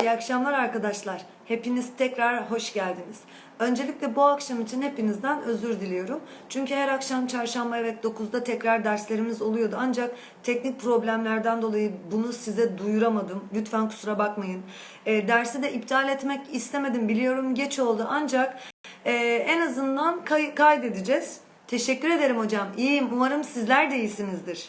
İyi akşamlar arkadaşlar. Hepiniz tekrar hoş geldiniz. Öncelikle bu akşam için hepinizden özür diliyorum. Çünkü her akşam çarşamba evet 9'da tekrar derslerimiz oluyordu. Ancak teknik problemlerden dolayı bunu size duyuramadım. Lütfen kusura bakmayın. E, dersi de iptal etmek istemedim. Biliyorum geç oldu ancak e, en azından kay- kaydedeceğiz. Teşekkür ederim hocam. İyiyim. Umarım sizler de iyisinizdir.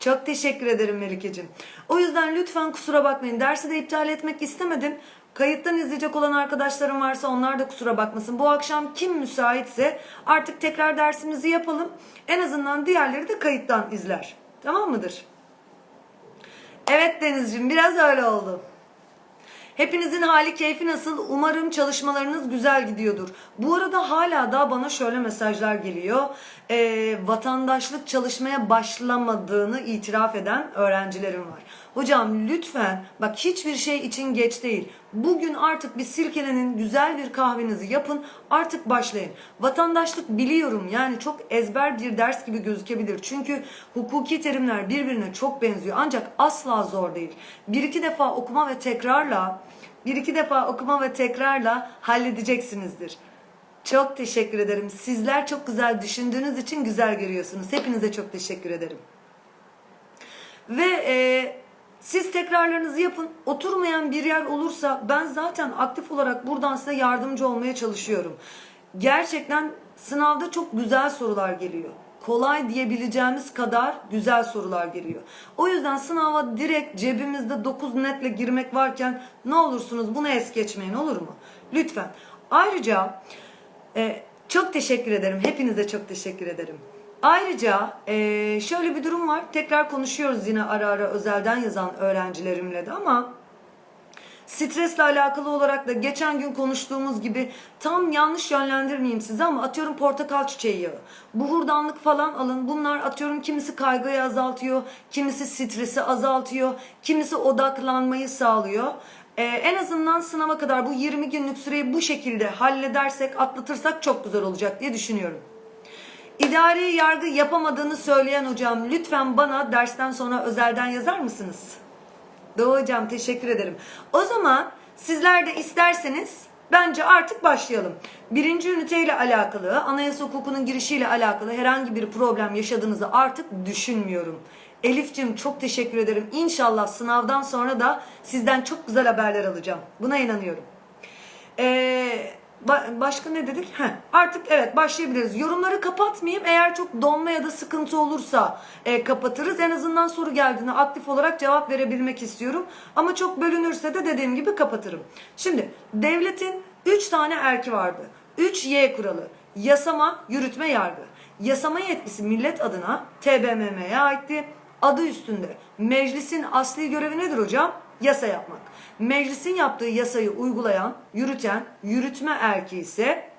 Çok teşekkür ederim Melike'cim. O yüzden lütfen kusura bakmayın. Dersi de iptal etmek istemedim. Kayıttan izleyecek olan arkadaşlarım varsa onlar da kusura bakmasın. Bu akşam kim müsaitse artık tekrar dersimizi yapalım. En azından diğerleri de kayıttan izler. Tamam mıdır? Evet Denizciğim biraz öyle oldu. Hepinizin hali keyfi nasıl? Umarım çalışmalarınız güzel gidiyordur. Bu arada hala da bana şöyle mesajlar geliyor. Ee, vatandaşlık çalışmaya başlamadığını itiraf eden öğrencilerim var. Hocam lütfen bak hiçbir şey için geç değil. Bugün artık bir silkelenin güzel bir kahvenizi yapın artık başlayın. Vatandaşlık biliyorum yani çok ezber bir ders gibi gözükebilir. Çünkü hukuki terimler birbirine çok benziyor ancak asla zor değil. Bir iki defa okuma ve tekrarla bir iki defa okuma ve tekrarla halledeceksinizdir. Çok teşekkür ederim. Sizler çok güzel düşündüğünüz için güzel görüyorsunuz. Hepinize çok teşekkür ederim. Ve e, siz tekrarlarınızı yapın. Oturmayan bir yer olursa ben zaten aktif olarak buradan size yardımcı olmaya çalışıyorum. Gerçekten sınavda çok güzel sorular geliyor. Kolay diyebileceğimiz kadar güzel sorular geliyor. O yüzden sınava direkt cebimizde 9 netle girmek varken ne olursunuz bunu es geçmeyin olur mu? Lütfen. Ayrıca e, çok teşekkür ederim. Hepinize çok teşekkür ederim. Ayrıca e, şöyle bir durum var. Tekrar konuşuyoruz yine ara ara özelden yazan öğrencilerimle de ama stresle alakalı olarak da geçen gün konuştuğumuz gibi tam yanlış yönlendirmeyeyim size ama atıyorum portakal çiçeği yağı. Buhurdanlık falan alın. Bunlar atıyorum kimisi kaygıyı azaltıyor, kimisi stresi azaltıyor, kimisi odaklanmayı sağlıyor. Ee, en azından sınava kadar bu 20 günlük süreyi bu şekilde halledersek, atlatırsak çok güzel olacak diye düşünüyorum. İdari yargı yapamadığını söyleyen hocam lütfen bana dersten sonra özelden yazar mısınız? Doğu hocam teşekkür ederim. O zaman sizler de isterseniz bence artık başlayalım. Birinci üniteyle alakalı, anayasa hukukunun girişiyle alakalı herhangi bir problem yaşadığınızı artık düşünmüyorum. Elif'cim çok teşekkür ederim. İnşallah sınavdan sonra da sizden çok güzel haberler alacağım. Buna inanıyorum. Ee, ba- başka ne dedik? Heh, artık evet başlayabiliriz. Yorumları kapatmayayım. Eğer çok donma ya da sıkıntı olursa e, kapatırız. En azından soru geldiğinde aktif olarak cevap verebilmek istiyorum. Ama çok bölünürse de dediğim gibi kapatırım. Şimdi devletin 3 tane erki vardı. 3Y kuralı. Yasama, yürütme, yargı. Yasama yetkisi millet adına TBMM'ye aitti. Adı üstünde. Meclisin asli görevi nedir hocam? Yasa yapmak. Meclisin yaptığı yasayı uygulayan, yürüten, yürütme erki ise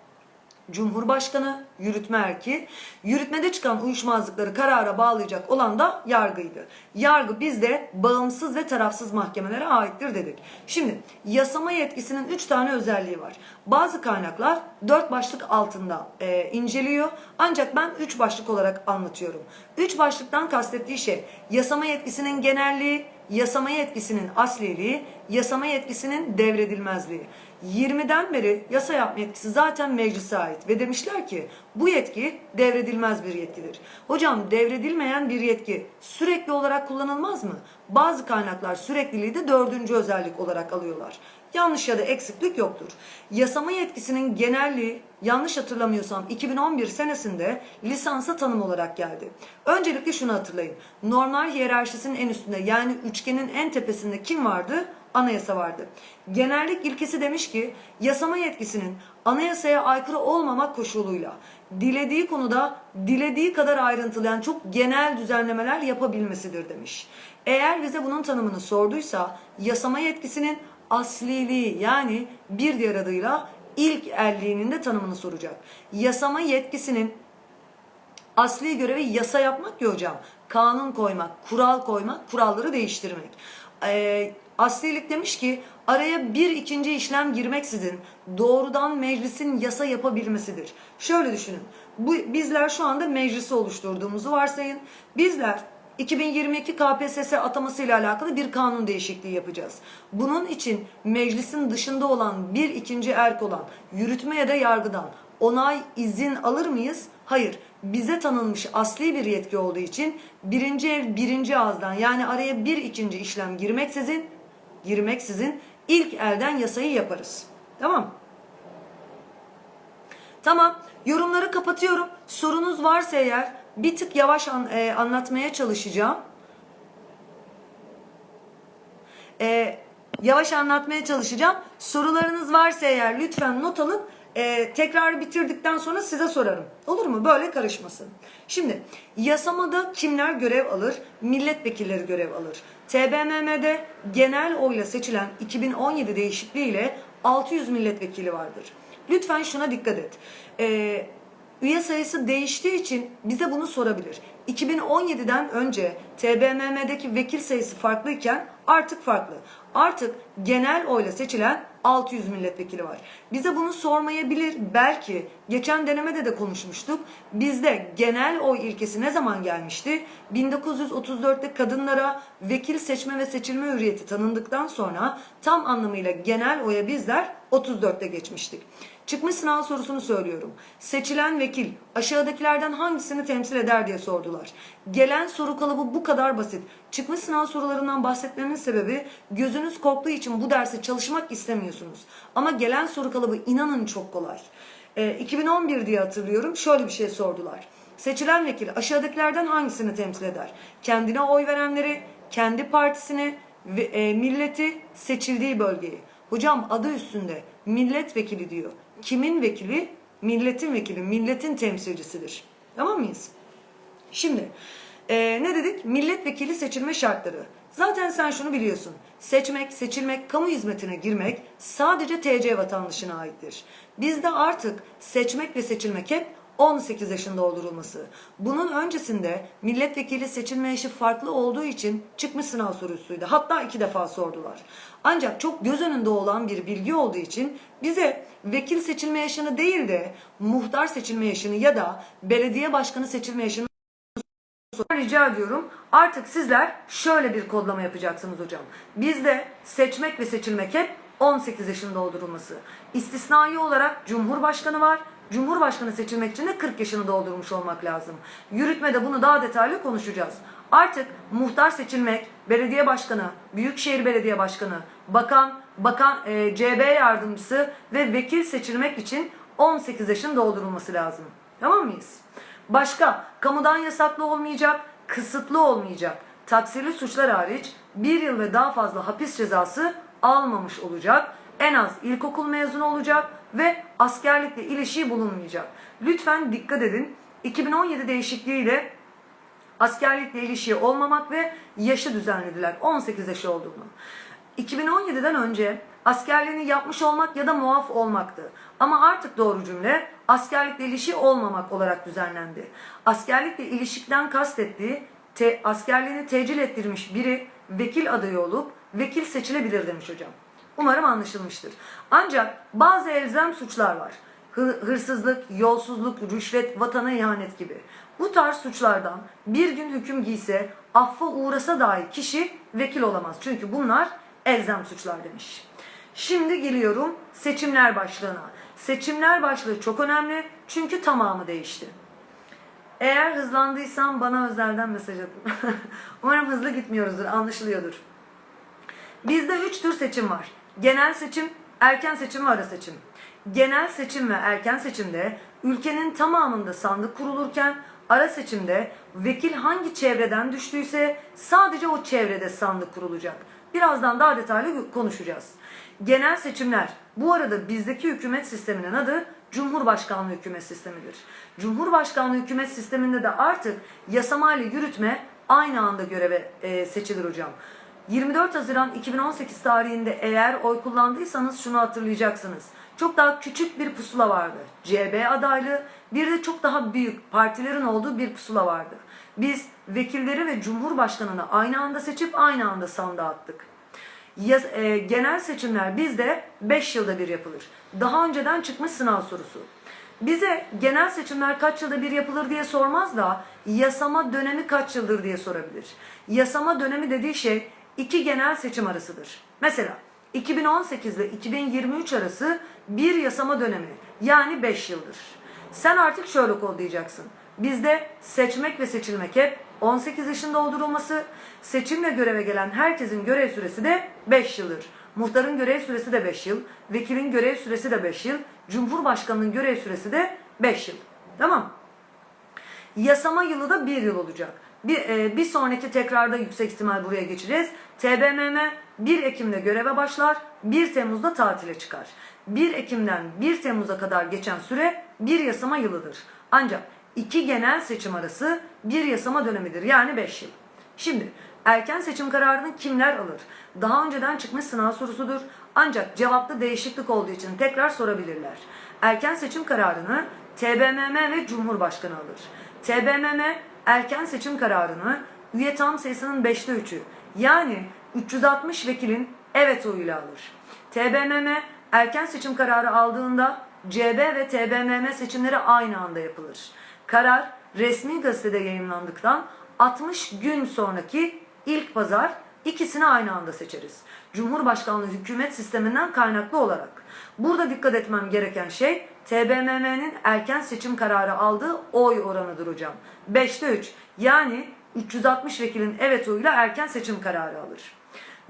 Cumhurbaşkanı, yürütme erki, yürütmede çıkan uyuşmazlıkları karara bağlayacak olan da yargıydı. Yargı bizde bağımsız ve tarafsız mahkemelere aittir dedik. Şimdi yasama yetkisinin 3 tane özelliği var. Bazı kaynaklar 4 başlık altında e, inceliyor ancak ben 3 başlık olarak anlatıyorum. 3 başlıktan kastettiği şey yasama yetkisinin genelliği, yasama yetkisinin asliliği, yasama yetkisinin devredilmezliği. 20'den beri yasa yapma yetkisi zaten meclise ait ve demişler ki bu yetki devredilmez bir yetkidir. Hocam devredilmeyen bir yetki sürekli olarak kullanılmaz mı? Bazı kaynaklar sürekliliği de dördüncü özellik olarak alıyorlar. Yanlış ya da eksiklik yoktur. Yasama yetkisinin genelliği yanlış hatırlamıyorsam 2011 senesinde lisansa tanım olarak geldi. Öncelikle şunu hatırlayın. Normal hiyerarşisinin en üstünde yani üçgenin en tepesinde kim vardı? Anayasa vardı. Genellik ilkesi demiş ki yasama yetkisinin anayasaya aykırı olmamak koşuluyla dilediği konuda dilediği kadar ayrıntılı yani çok genel düzenlemeler yapabilmesidir demiş. Eğer bize bunun tanımını sorduysa yasama yetkisinin asliliği yani bir diğer adıyla ilk elliğinin de tanımını soracak. Yasama yetkisinin asli görevi yasa yapmak ya hocam. Kanun koymak, kural koymak, kuralları değiştirmek. Ee, aslilik demiş ki araya bir ikinci işlem girmeksizin doğrudan meclisin yasa yapabilmesidir. Şöyle düşünün. Bu, bizler şu anda meclisi oluşturduğumuzu varsayın. Bizler 2022 KPSS ataması ile alakalı bir kanun değişikliği yapacağız. Bunun için meclisin dışında olan bir ikinci erk olan yürütme ya da yargıdan onay izin alır mıyız? Hayır. Bize tanınmış asli bir yetki olduğu için birinci el birinci ağızdan yani araya bir ikinci işlem girmeksizin girmeksizin ilk elden yasayı yaparız. Tamam. Tamam. Yorumları kapatıyorum. Sorunuz varsa eğer bir tık yavaş an- e, anlatmaya çalışacağım. E, yavaş anlatmaya çalışacağım. Sorularınız varsa eğer lütfen not alıp e, tekrar bitirdikten sonra size sorarım. Olur mu? Böyle karışmasın. Şimdi yasamada kimler görev alır? Milletvekilleri görev alır. TBMM'de genel oyla seçilen 2017 değişikliğiyle 600 milletvekili vardır. Lütfen şuna dikkat et. Ee, üye sayısı değiştiği için bize bunu sorabilir. 2017'den önce TBMM'deki vekil sayısı farklıyken artık farklı. Artık genel oyla seçilen 600 milletvekili var. Bize bunu sormayabilir. Belki geçen denemede de konuşmuştuk. Bizde genel oy ilkesi ne zaman gelmişti? 1934'te kadınlara vekil seçme ve seçilme hürriyeti tanındıktan sonra tam anlamıyla genel oya bizler 34'te geçmiştik. Çıkmış sınav sorusunu söylüyorum. Seçilen vekil aşağıdakilerden hangisini temsil eder diye sordular. Gelen soru kalıbı bu kadar basit. Çıkmış sınav sorularından bahsetmemin sebebi gözünüz korktuğu için bu dersi çalışmak istemiyorsunuz. Ama gelen soru kalıbı inanın çok kolay. Ee, 2011 diye hatırlıyorum şöyle bir şey sordular. Seçilen vekil aşağıdakilerden hangisini temsil eder? Kendine oy verenleri, kendi partisini, e, milleti, seçildiği bölgeyi. Hocam adı üstünde milletvekili diyor. Kimin vekili? Milletin vekili, milletin temsilcisidir. Tamam mıyız? Şimdi e, ne dedik? Milletvekili seçilme şartları. Zaten sen şunu biliyorsun. Seçmek, seçilmek, kamu hizmetine girmek sadece TC vatandaşına aittir. Bizde artık seçmek ve seçilmek hep 18 yaşında doldurulması. Bunun öncesinde milletvekili seçilme yaşı farklı olduğu için çıkmış sınav sorusuydu. Hatta iki defa sordular. Ancak çok göz önünde olan bir bilgi olduğu için bize vekil seçilme yaşını değil de muhtar seçilme yaşını ya da belediye başkanı seçilme yaşını rica ediyorum. Artık sizler şöyle bir kodlama yapacaksınız hocam. Bizde seçmek ve seçilmek hep 18 yaşında doldurulması. İstisnai olarak Cumhurbaşkanı var. Cumhurbaşkanı seçilmek için de 40 yaşını doldurmuş olmak lazım. Yürütmede bunu daha detaylı konuşacağız. Artık muhtar seçilmek, belediye başkanı, büyükşehir belediye başkanı, bakan, bakan e, CB yardımcısı ve vekil seçilmek için 18 yaşın doldurulması lazım. Tamam mıyız? Başka, kamudan yasaklı olmayacak, kısıtlı olmayacak. Taksirli suçlar hariç bir yıl ve daha fazla hapis cezası almamış olacak. En az ilkokul mezunu olacak ve askerlikle ilişiği bulunmayacak. Lütfen dikkat edin. 2017 değişikliğiyle askerlikle ilişiği olmamak ve yaşı düzenlediler. 18 yaşı olduğunu. 2017'den önce askerliğini yapmış olmak ya da muaf olmaktı. Ama artık doğru cümle askerlikle ilişiği olmamak olarak düzenlendi. Askerlikle ilişikten kastettiği te, askerliğini tecil ettirmiş biri vekil adayı olup vekil seçilebilir demiş hocam. Umarım anlaşılmıştır. Ancak bazı elzem suçlar var. Hı- hırsızlık, yolsuzluk, rüşvet, vatana ihanet gibi. Bu tarz suçlardan bir gün hüküm giyse, affa uğrasa dahi kişi vekil olamaz. Çünkü bunlar elzem suçlar demiş. Şimdi geliyorum seçimler başlığına. Seçimler başlığı çok önemli çünkü tamamı değişti. Eğer hızlandıysam bana özelden mesaj atın. Umarım hızlı gitmiyoruzdur, anlaşılıyordur. Bizde üç tür seçim var. Genel seçim, erken seçim ve ara seçim. Genel seçim ve erken seçimde ülkenin tamamında sandık kurulurken ara seçimde vekil hangi çevreden düştüyse sadece o çevrede sandık kurulacak. Birazdan daha detaylı konuşacağız. Genel seçimler bu arada bizdeki hükümet sisteminin adı Cumhurbaşkanlığı hükümet sistemidir. Cumhurbaşkanlığı hükümet sisteminde de artık yasama ile yürütme aynı anda göreve e, seçilir hocam. 24 Haziran 2018 tarihinde eğer oy kullandıysanız şunu hatırlayacaksınız. Çok daha küçük bir pusula vardı. CB adaylığı bir de çok daha büyük partilerin olduğu bir pusula vardı. Biz vekilleri ve cumhurbaşkanını aynı anda seçip aynı anda sandığa attık. E, genel seçimler bizde 5 yılda bir yapılır. Daha önceden çıkmış sınav sorusu. bize genel seçimler kaç yılda bir yapılır diye sormaz da yasama dönemi kaç yıldır diye sorabilir. Yasama dönemi dediği şey iki genel seçim arasıdır. Mesela 2018 ile 2023 arası bir yasama dönemi yani 5 yıldır. Sen artık şöyle kodlayacaksın. Bizde seçmek ve seçilmek hep 18 yaşın doldurulması, seçimle göreve gelen herkesin görev süresi de 5 yıldır. Muhtarın görev süresi de 5 yıl, vekilin görev süresi de 5 yıl, cumhurbaşkanının görev süresi de 5 yıl. Tamam. Yasama yılı da 1 yıl olacak. Bir, e, bir sonraki tekrarda yüksek ihtimal buraya geçeceğiz. TBMM 1 Ekim'de göreve başlar, 1 Temmuz'da tatile çıkar. 1 Ekim'den 1 Temmuz'a kadar geçen süre bir yasama yılıdır. Ancak iki genel seçim arası bir yasama dönemidir yani 5 yıl. Şimdi erken seçim kararını kimler alır? Daha önceden çıkmış sınav sorusudur. Ancak cevapta değişiklik olduğu için tekrar sorabilirler. Erken seçim kararını TBMM ve Cumhurbaşkanı alır. TBMM erken seçim kararını üye tam sayısının 5'te 3'ü yani 360 vekilin evet oyuyla alır. TBMM erken seçim kararı aldığında CB ve TBMM seçimleri aynı anda yapılır. Karar resmi gazetede yayınlandıktan 60 gün sonraki ilk pazar ikisini aynı anda seçeriz. Cumhurbaşkanlığı hükümet sisteminden kaynaklı olarak. Burada dikkat etmem gereken şey TBMM'nin erken seçim kararı aldığı oy oranıdır hocam. 5'te 3 yani 360 vekilin evet oyuyla erken seçim kararı alır.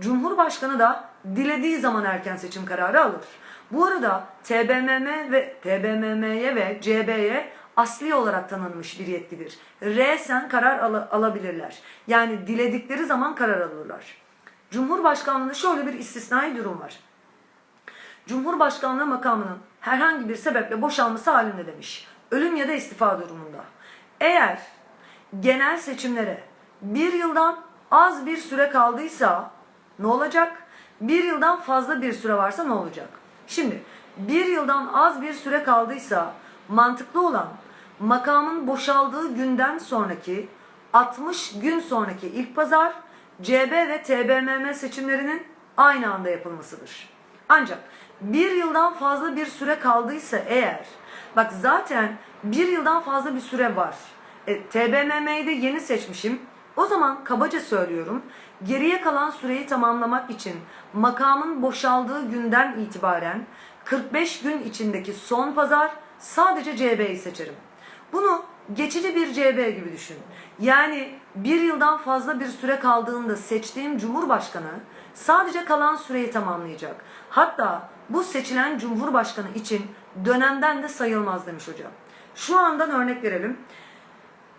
Cumhurbaşkanı da dilediği zaman erken seçim kararı alır. Bu arada TBMM ve TBMM'ye ve CB'ye asli olarak tanınmış bir yetkidir. Resen karar al- alabilirler. Yani diledikleri zaman karar alırlar. Cumhurbaşkanlığında şöyle bir istisnai durum var. Cumhurbaşkanlığı makamının herhangi bir sebeple boşalması halinde demiş. Ölüm ya da istifa durumunda. Eğer genel seçimlere bir yıldan az bir süre kaldıysa ne olacak? Bir yıldan fazla bir süre varsa ne olacak? Şimdi bir yıldan az bir süre kaldıysa mantıklı olan makamın boşaldığı günden sonraki 60 gün sonraki ilk pazar CB ve TBMM seçimlerinin aynı anda yapılmasıdır. Ancak bir yıldan fazla bir süre kaldıysa eğer, bak zaten bir yıldan fazla bir süre var. E, TBMM'yi de yeni seçmişim. O zaman kabaca söylüyorum, geriye kalan süreyi tamamlamak için makamın boşaldığı günden itibaren 45 gün içindeki son pazar sadece CB'yi seçerim. Bunu geçici bir CB gibi düşün. Yani bir yıldan fazla bir süre kaldığında seçtiğim cumhurbaşkanı sadece kalan süreyi tamamlayacak. Hatta bu seçilen cumhurbaşkanı için dönemden de sayılmaz demiş hocam. Şu andan örnek verelim.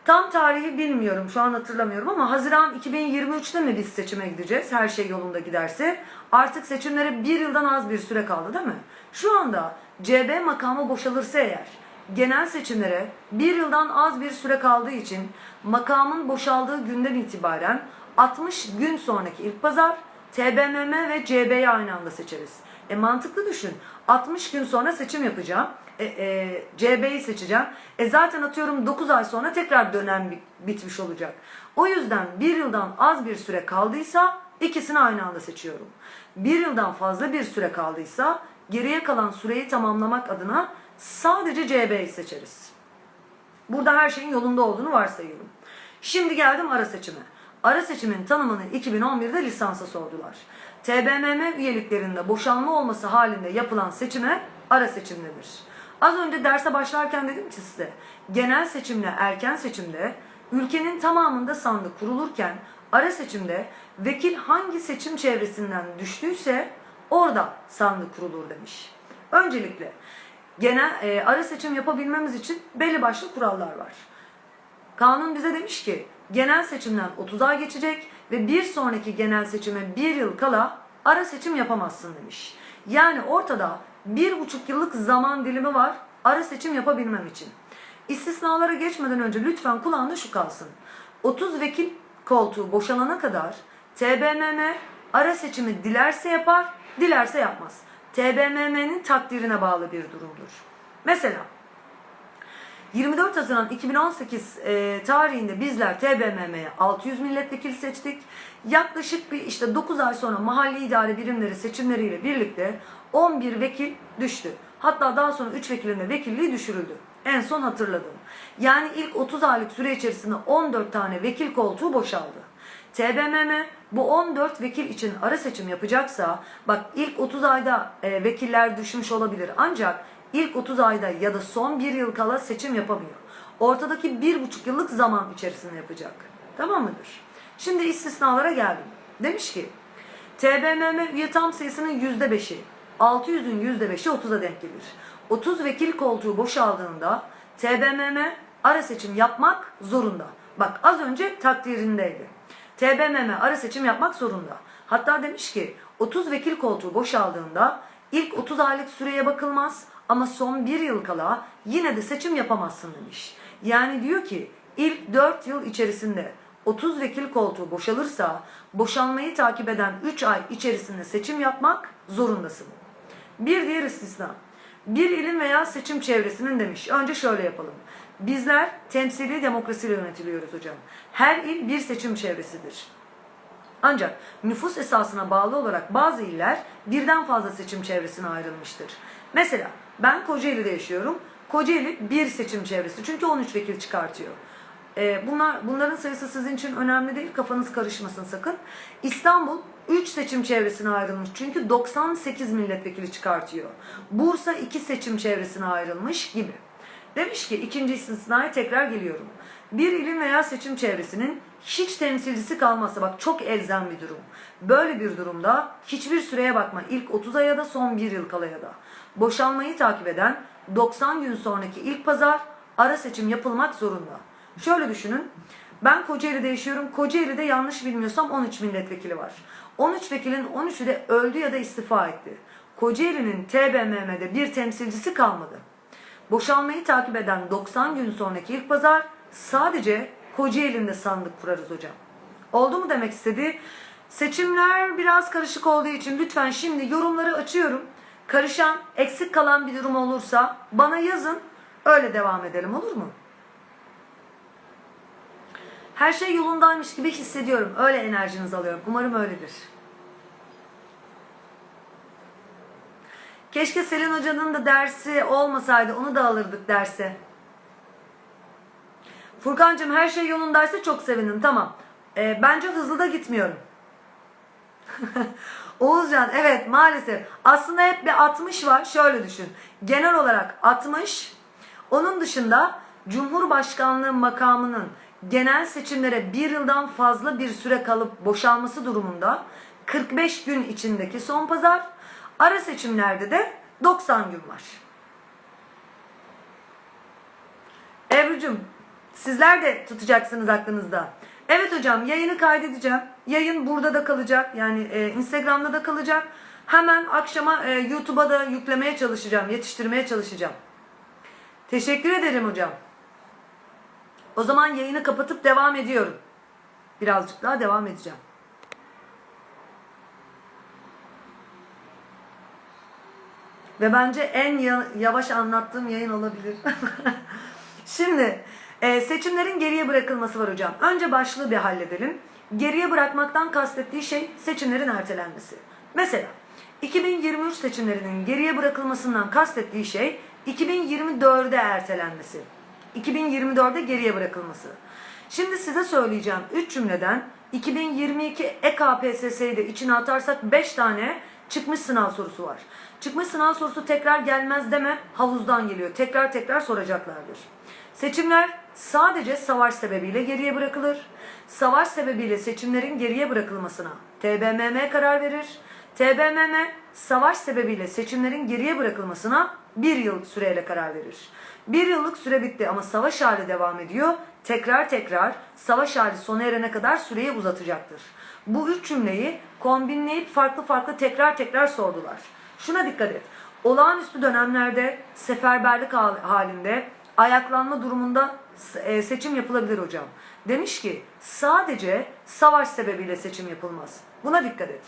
Tam tarihi bilmiyorum şu an hatırlamıyorum ama Haziran 2023'te mi biz seçime gideceğiz her şey yolunda giderse? Artık seçimlere bir yıldan az bir süre kaldı değil mi? Şu anda CB makamı boşalırsa eğer genel seçimlere bir yıldan az bir süre kaldığı için makamın boşaldığı günden itibaren 60 gün sonraki ilk pazar TBMM ve CB'yi aynı anda seçeriz. E mantıklı düşün. 60 gün sonra seçim yapacağım. E, e, CB'yi seçeceğim. E zaten atıyorum 9 ay sonra tekrar dönem bi- bitmiş olacak. O yüzden bir yıldan az bir süre kaldıysa ikisini aynı anda seçiyorum. Bir yıldan fazla bir süre kaldıysa geriye kalan süreyi tamamlamak adına sadece CB'yi seçeriz. Burada her şeyin yolunda olduğunu varsayıyorum. Şimdi geldim ara seçime. Ara seçimin tanımını 2011'de lisansa sordular. TBMM üyeliklerinde boşalma olması halinde yapılan seçime ara seçim. Az önce derse başlarken dedim ki size genel seçimle erken seçimde ülkenin tamamında sandık kurulurken ara seçimde vekil hangi seçim çevresinden düştüyse orada sandık kurulur demiş. Öncelikle genel e, ara seçim yapabilmemiz için belli başlı kurallar var. Kanun bize demiş ki genel seçimden 30 ay geçecek ve bir sonraki genel seçime bir yıl kala ara seçim yapamazsın demiş. Yani ortada bir buçuk yıllık zaman dilimi var ara seçim yapabilmem için. İstisnalara geçmeden önce lütfen kulağında şu kalsın. 30 vekil koltuğu boşalana kadar TBMM ara seçimi dilerse yapar, dilerse yapmaz. TBMM'nin takdirine bağlı bir durumdur. Mesela 24 Haziran 2018 e, tarihinde bizler TBMM'ye 600 milletvekili seçtik. Yaklaşık bir işte 9 ay sonra mahalli idare birimleri seçimleriyle birlikte 11 vekil düştü. Hatta daha sonra 3 vekilin de vekilliği düşürüldü. En son hatırladım. Yani ilk 30 aylık süre içerisinde 14 tane vekil koltuğu boşaldı. TBMM bu 14 vekil için ara seçim yapacaksa bak ilk 30 ayda e, vekiller düşmüş olabilir ancak ilk 30 ayda ya da son bir yıl kala seçim yapamıyor. Ortadaki bir buçuk yıllık zaman içerisinde yapacak. Tamam mıdır? Şimdi istisnalara geldim. Demiş ki TBMM üye tam sayısının %5'i 600'ün %5'i 30'a denk gelir. 30 vekil koltuğu boşaldığında TBMM ara seçim yapmak zorunda. Bak az önce takdirindeydi. TBMM ara seçim yapmak zorunda. Hatta demiş ki 30 vekil koltuğu boşaldığında ilk 30 aylık süreye bakılmaz ama son bir yıl kala yine de seçim yapamazsın demiş. Yani diyor ki ilk 4 yıl içerisinde 30 vekil koltuğu boşalırsa boşalmayı takip eden 3 ay içerisinde seçim yapmak zorundasın. Bir diğer istisna. Bir ilin veya seçim çevresinin demiş. Önce şöyle yapalım. Bizler temsili demokrasiyle yönetiliyoruz hocam. Her il bir seçim çevresidir. Ancak nüfus esasına bağlı olarak bazı iller birden fazla seçim çevresine ayrılmıştır. Mesela ben Kocaeli'de yaşıyorum. Kocaeli bir seçim çevresi çünkü 13 vekil çıkartıyor. Ee, bunlar bunların sayısı sizin için önemli değil. Kafanız karışmasın sakın. İstanbul 3 seçim çevresine ayrılmış. Çünkü 98 milletvekili çıkartıyor. Bursa 2 seçim çevresine ayrılmış gibi. Demiş ki ikinci istisnaya tekrar geliyorum. Bir ilin veya seçim çevresinin hiç temsilcisi kalmazsa bak çok elzem bir durum. Böyle bir durumda hiçbir süreye bakma. İlk 30 aya da son bir yıl kala ya da. Boşanmayı takip eden 90 gün sonraki ilk pazar ara seçim yapılmak zorunda. Şöyle düşünün. Ben Kocaeli'de yaşıyorum. Kocaeli'de yanlış bilmiyorsam 13 milletvekili var. 13 vekilin 13'ü de öldü ya da istifa etti. Kocaeli'nin TBMM'de bir temsilcisi kalmadı. Boşanmayı takip eden 90 gün sonraki ilk pazar sadece Kocaeli'nde sandık kurarız hocam. Oldu mu demek istedi? Seçimler biraz karışık olduğu için lütfen şimdi yorumları açıyorum. Karışan, eksik kalan bir durum olursa bana yazın. Öyle devam edelim olur mu? Her şey yolundaymış gibi hissediyorum. Öyle enerjinizi alıyorum. Umarım öyledir. Keşke Selin Hoca'nın da dersi olmasaydı. Onu da alırdık derse. Furkancığım her şey yolundaysa çok sevindim. Tamam. Ee, bence hızlı da gitmiyorum. Oğuzcan evet maalesef. Aslında hep bir 60 var. Şöyle düşün. Genel olarak 60. Onun dışında Cumhurbaşkanlığı makamının genel seçimlere bir yıldan fazla bir süre kalıp boşalması durumunda 45 gün içindeki son pazar, ara seçimlerde de 90 gün var. Ebru'cum sizler de tutacaksınız aklınızda. Evet hocam yayını kaydedeceğim. Yayın burada da kalacak. Yani e, Instagram'da da kalacak. Hemen akşama e, YouTube'a da yüklemeye çalışacağım. Yetiştirmeye çalışacağım. Teşekkür ederim hocam. O zaman yayını kapatıp devam ediyorum. Birazcık daha devam edeceğim. Ve bence en ya- yavaş anlattığım yayın olabilir. Şimdi e, seçimlerin geriye bırakılması var hocam. Önce başlığı bir halledelim. Geriye bırakmaktan kastettiği şey seçimlerin ertelenmesi. Mesela 2023 seçimlerinin geriye bırakılmasından kastettiği şey 2024'e ertelenmesi. 2024'e geriye bırakılması. Şimdi size söyleyeceğim 3 cümleden 2022 EKPSS'yi de içine atarsak 5 tane çıkmış sınav sorusu var. Çıkmış sınav sorusu tekrar gelmez deme havuzdan geliyor. Tekrar tekrar soracaklardır. Seçimler sadece savaş sebebiyle geriye bırakılır. Savaş sebebiyle seçimlerin geriye bırakılmasına TBMM karar verir. TBMM savaş sebebiyle seçimlerin geriye bırakılmasına bir yıl süreyle karar verir. Bir yıllık süre bitti ama savaş hali devam ediyor. Tekrar tekrar savaş hali sona erene kadar süreyi uzatacaktır. Bu üç cümleyi kombinleyip farklı farklı tekrar tekrar sordular. Şuna dikkat et. Olağanüstü dönemlerde seferberlik hal- halinde ayaklanma durumunda e, seçim yapılabilir hocam. Demiş ki sadece savaş sebebiyle seçim yapılmaz. Buna dikkat et.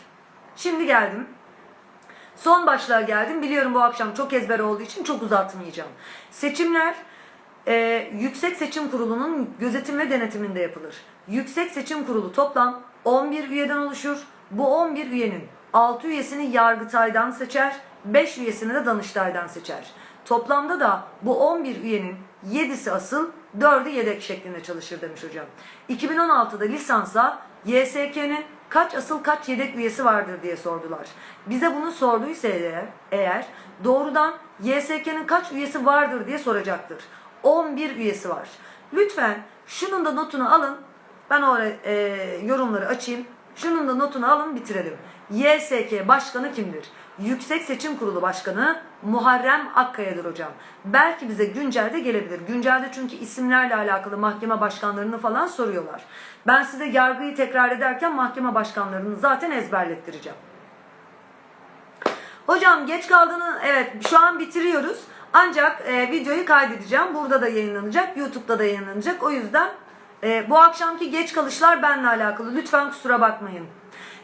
Şimdi geldim. Son başlığa geldim. Biliyorum bu akşam çok ezber olduğu için çok uzatmayacağım. Seçimler e, Yüksek Seçim Kurulu'nun gözetim ve denetiminde yapılır. Yüksek Seçim Kurulu toplam 11 üyeden oluşur. Bu 11 üyenin 6 üyesini Yargıtay'dan seçer, 5 üyesini de Danıştay'dan seçer. Toplamda da bu 11 üyenin 7'si asıl, 4'ü yedek şeklinde çalışır demiş hocam. 2016'da lisansa YSK'nin kaç asıl kaç yedek üyesi vardır diye sordular. Bize bunu sorduysa eğer, eğer doğrudan YSK'nin kaç üyesi vardır diye soracaktır. 11 üyesi var. Lütfen şunun da notunu alın. Ben oraya e, yorumları açayım. Şunun da notunu alın bitirelim. YSK başkanı kimdir? Yüksek Seçim Kurulu Başkanı Muharrem Akkaya'dır hocam. Belki bize güncelde gelebilir. Güncelde çünkü isimlerle alakalı mahkeme başkanlarını falan soruyorlar. Ben size yargıyı tekrar ederken mahkeme başkanlarını zaten ezberlettireceğim. Hocam geç kaldığını evet şu an bitiriyoruz. Ancak e, videoyu kaydedeceğim. Burada da yayınlanacak. YouTube'da da yayınlanacak. O yüzden e, bu akşamki geç kalışlar benimle alakalı. Lütfen kusura bakmayın.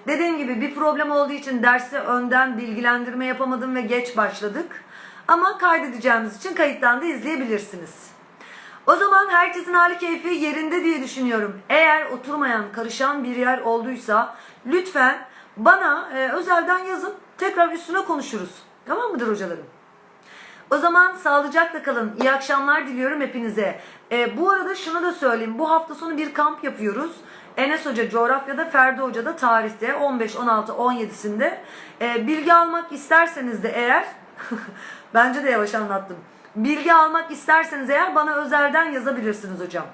Dediğim gibi bir problem olduğu için dersi önden bilgilendirme yapamadım ve geç başladık. Ama kaydedeceğimiz için kayıttan da izleyebilirsiniz. O zaman herkesin hali keyfi yerinde diye düşünüyorum. Eğer oturmayan, karışan bir yer olduysa lütfen bana e, özelden yazın. Tekrar üstüne konuşuruz. Tamam mıdır hocalarım? O zaman sağlıcakla kalın. İyi akşamlar diliyorum hepinize. E, bu arada şunu da söyleyeyim. Bu hafta sonu bir kamp yapıyoruz. Enes Hoca coğrafyada, Ferdi Hoca da tarihte 15, 16, 17'sinde. E, bilgi almak isterseniz de eğer, bence de yavaş anlattım. Bilgi almak isterseniz eğer bana özelden yazabilirsiniz hocam.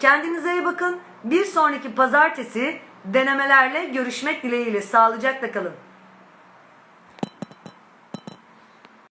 Kendinize iyi bakın. Bir sonraki pazartesi denemelerle görüşmek dileğiyle. Sağlıcakla kalın.